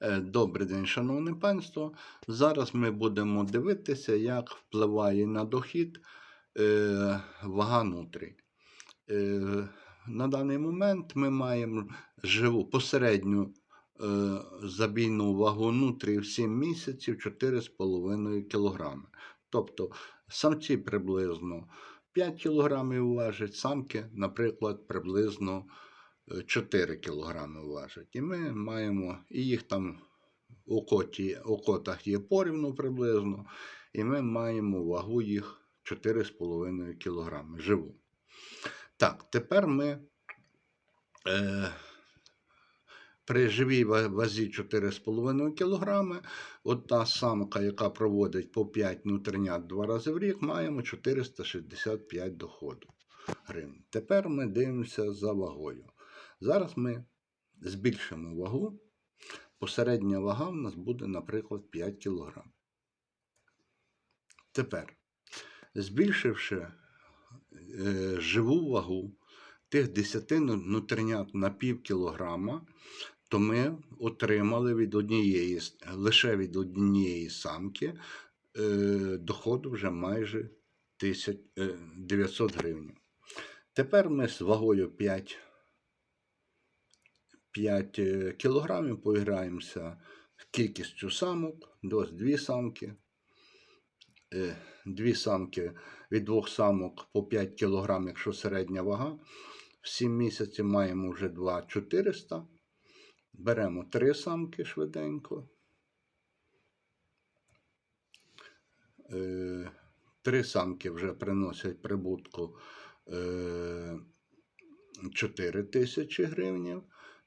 Е, Добрий день, шановне панство. Зараз ми будемо дивитися, як впливає на дохід е, вага нутрій. Е, на даний момент ми маємо живу посередню забійну вагу нутрій в 7 місяців 4,5 кг. Тобто самці приблизно 5 кг важать, самки, наприклад, приблизно 4 кг важать. І ми маємо, і їх там у, коті, у котах є порівну приблизно, і ми маємо вагу їх 4,5 кг живу. Так, тепер ми е, при живій вазі 4,5 кг, от та самка, яка проводить по 5 нутринят два рази в рік, маємо 465 доходу гривень. Тепер ми дивимося за вагою. Зараз ми збільшимо вагу. Посередня вага в нас буде, наприклад, 5 кг. Тепер, збільшивши е, живу вагу тих 10 ну- нутринят на пів кілограма, то ми отримали від однієї, лише від однієї самки е, доходу вже майже 1000, е, 900 гривень. Тепер ми з вагою 5, 5 е, кілограмів поіграємося кількістю самок, дось дві самки. Е, Дві самки від двох самок по 5 кг, якщо середня вага. В 7 місяців маємо вже 2400. Беремо три самки швиденько. Е, Три самки вже приносять прибутку е, 4 тисячі гривень.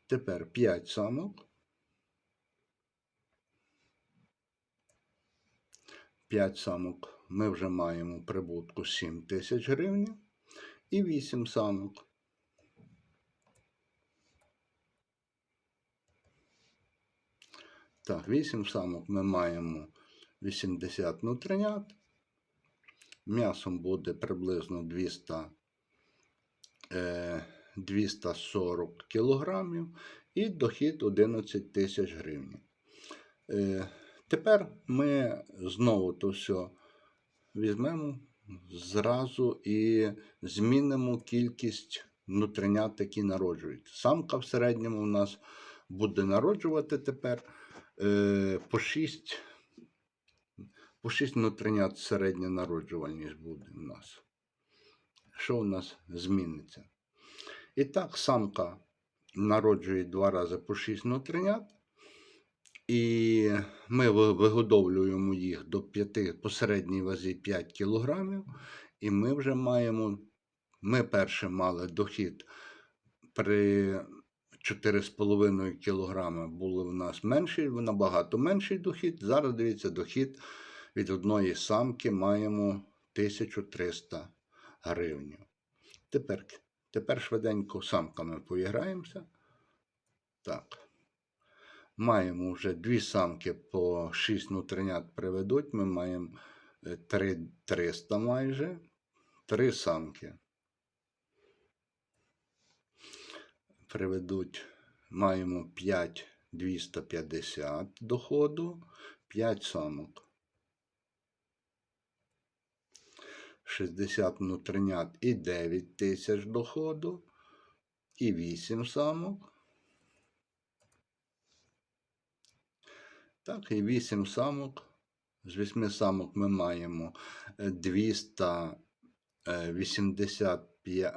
Тепер 5 самок. 5 самок ми вже маємо прибутку 7 тисяч гривень. І 8 самок. Так, 8 самок ми маємо 80 нутринят. М'ясом буде приблизно 200, е, 240 кілограмів і дохід 11 тисяч гривень. Е, тепер ми знову то все візьмемо зразу і змінимо кількість нутринят, які народжують. Самка в середньому у нас буде народжувати тепер е, по 6 по 6 нутринят середня народжувальність буде у нас. Що у нас зміниться? І так, самка народжує два рази по 6 нутринят. І ми ви- вигодовлюємо їх до 5, по середній вазі 5 кг. І ми вже маємо, ми перше мали дохід при 4,5 кг було в нас менший, набагато менший дохід. Зараз дивіться, дохід від одної самки маємо 1300 гривень. Тепер, тепер швиденько самками поіграємося. Так. Маємо вже дві самки по 6 нутринят приведуть. Ми маємо е, 3 300 майже. Три самки приведуть. Маємо 5 250 доходу, 5 самок. 60 нутринят і 9 тисяч доходу, і 8 самок. Так, і 8 самок. З 8 самок ми маємо е, 285, е,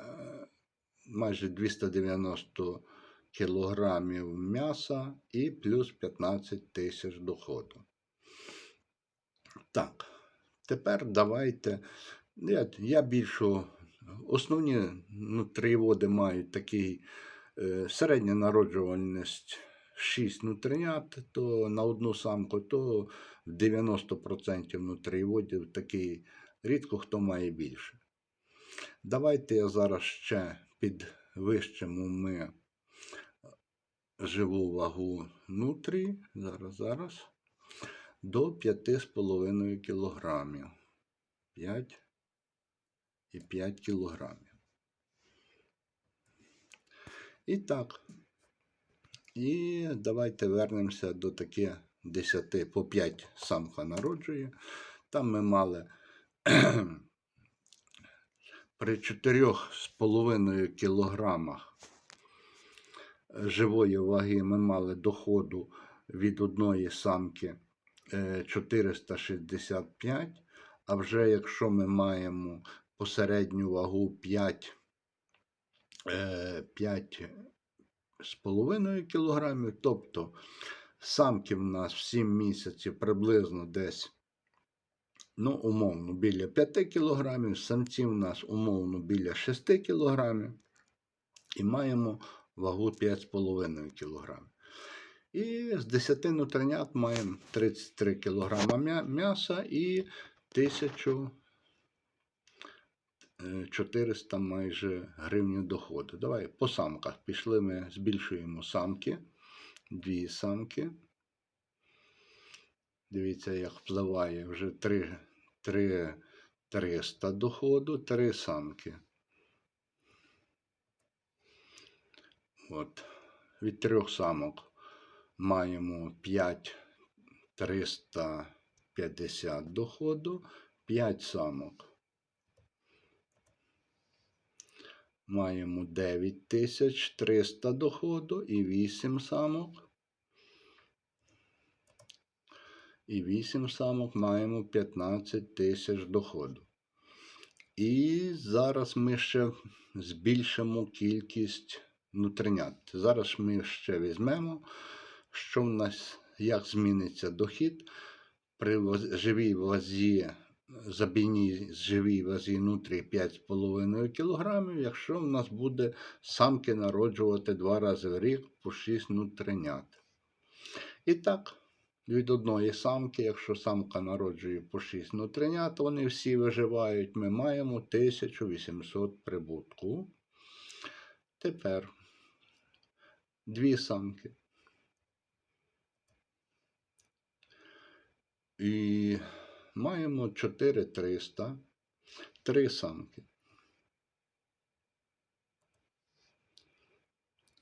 майже 290 кілограмів м'яса і плюс 15 тисяч доходу. Так, тепер давайте. Я, я більшу. Основні нутрієводи мають такий е, середня народжувальність 6 нутринят, то на одну самку, то в 90% нутрієводів такий рідко хто має більше. Давайте я зараз ще підвищимо ми живу вагу нутрі. Зараз, зараз. До 5,5 кілограмів. 5 і 5 кілограмів. І так, І давайте вернемося до таких 10 по 5 самка народжує. Там ми мали при 4,5 кілограмах живої ваги ми мали доходу від одної самки е, 465, а вже якщо ми маємо посередню вагу 5, е, 5 з половиною кілограмів, тобто самки в нас в 7 місяців приблизно десь, ну, умовно, біля 5 кілограмів, самці в нас умовно біля 6 кілограмів, і маємо вагу 5,5 кілограмів. І з 10 нутринят маємо 33 кг м'яса і 1400 майже гривень доходу. Давай по самках. Пішли ми, збільшуємо самки. Дві самки. Дивіться, як впливає вже 3, 3 300 доходу, 3 самки. От. Від трьох самок маємо 5 350 доходу, 5 самок. Маємо 9300 доходу і 8 самок. І 8 самок маємо 15 тисяч доходу. І зараз ми ще збільшимо кількість нутринят. Зараз ми ще візьмемо, що в нас, як зміниться дохід при живій вазі, забійній живій вазі нутрі 5,5 кг, якщо в нас буде самки народжувати два рази в рік по 6 нутринят. І так, від одної самки, якщо самка народжує по 6 нутринят, вони всі виживають, ми маємо 1800 прибутку. Тепер дві самки. І маємо 4300, три самки.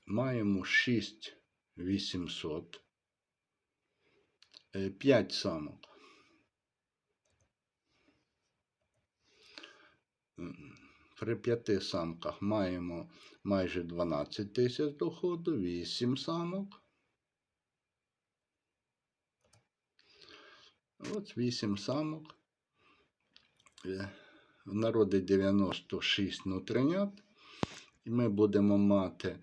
Маємо 6800, 5 самок. При п'яти самках маємо майже 12 тисяч доходу, 8 самок. От 8 самок. Е, Народить 96 нутринят. І ми будемо мати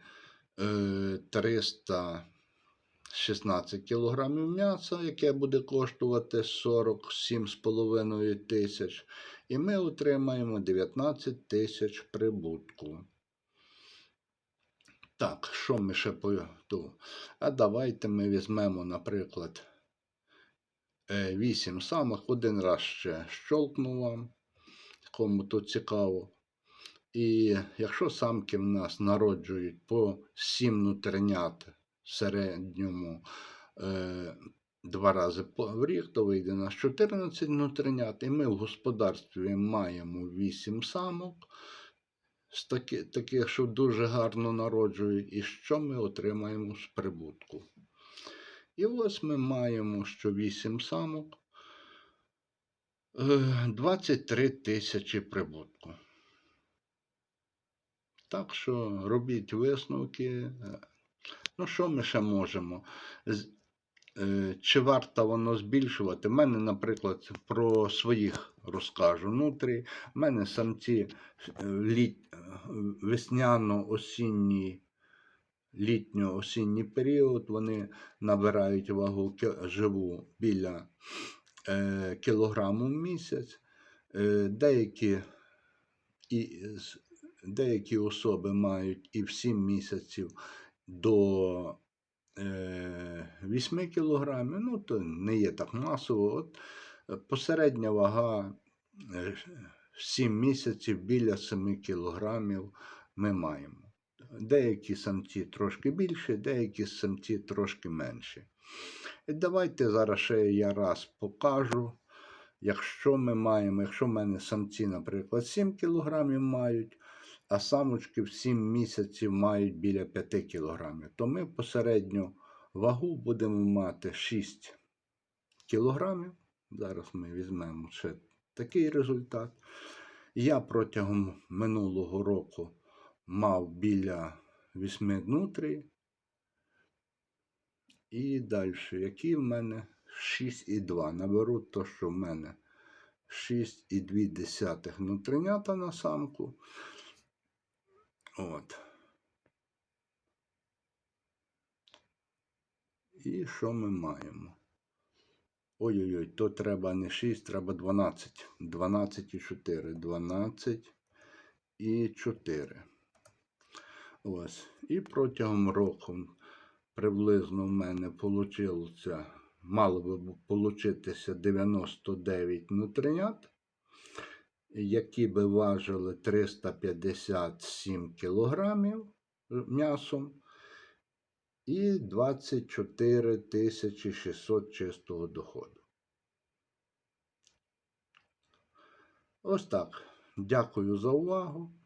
е, 316 кг м'яса, яке буде коштувати 47,5 тисяч. І ми отримаємо 19 тисяч прибутку. Так, що ми ще по? А давайте ми візьмемо, наприклад, 8 самок. Один раз ще щолкну кому то цікаво. І якщо самки в нас народжують по 7 нутринят в середньому е, два рази в рік, то вийде на 14 нутринят. І ми в господарстві маємо 8 самок, з таки, таких, що дуже гарно народжують, і що ми отримаємо з прибутку. І ось ми маємо, що 8 самок, е, 23 тисячі прибутку. Так що робіть висновки. Е, Ну, що ми ще можемо? Е, Чи варто воно збільшувати? У мене, наприклад, про своїх розкажу. Нутрі, в мене самці е, літ, е, весняно-осінній, літньо-осінній період, вони набирають вагу живу біля е, кілограму в місяць. Е, деякі, і, деякі особи мають і в 7 місяців до е, 8 кілограмів, ну то не є так масово. От, е, посередня вага е, в 7 місяців біля 7 кілограмів ми маємо. Деякі самці трошки більші, деякі самці трошки менші. І давайте зараз ще я раз покажу. Якщо ми маємо, якщо в мене самці, наприклад, 7 кілограмів мають, а самочки в 7 місяців мають біля 5 кілограмів, то ми посередню вагу будемо мати 6 кілограмів. Зараз ми візьмемо ще такий результат. Я протягом минулого року мав біля 8 нутрій. І далі, які в мене 6,2. Наберу то, що в мене 6,2 нутринята на самку. От. І що ми маємо? Ой-ой-ой, то треба не 6, треба 12. 12 і 4. 12 і 4. Ось. І протягом року приблизно в мене вийшло, мало би получитися 99 нутринят, які би важили 357 кілограмів м'ясом і 24 600 чистого доходу. Ось так. Дякую за увагу.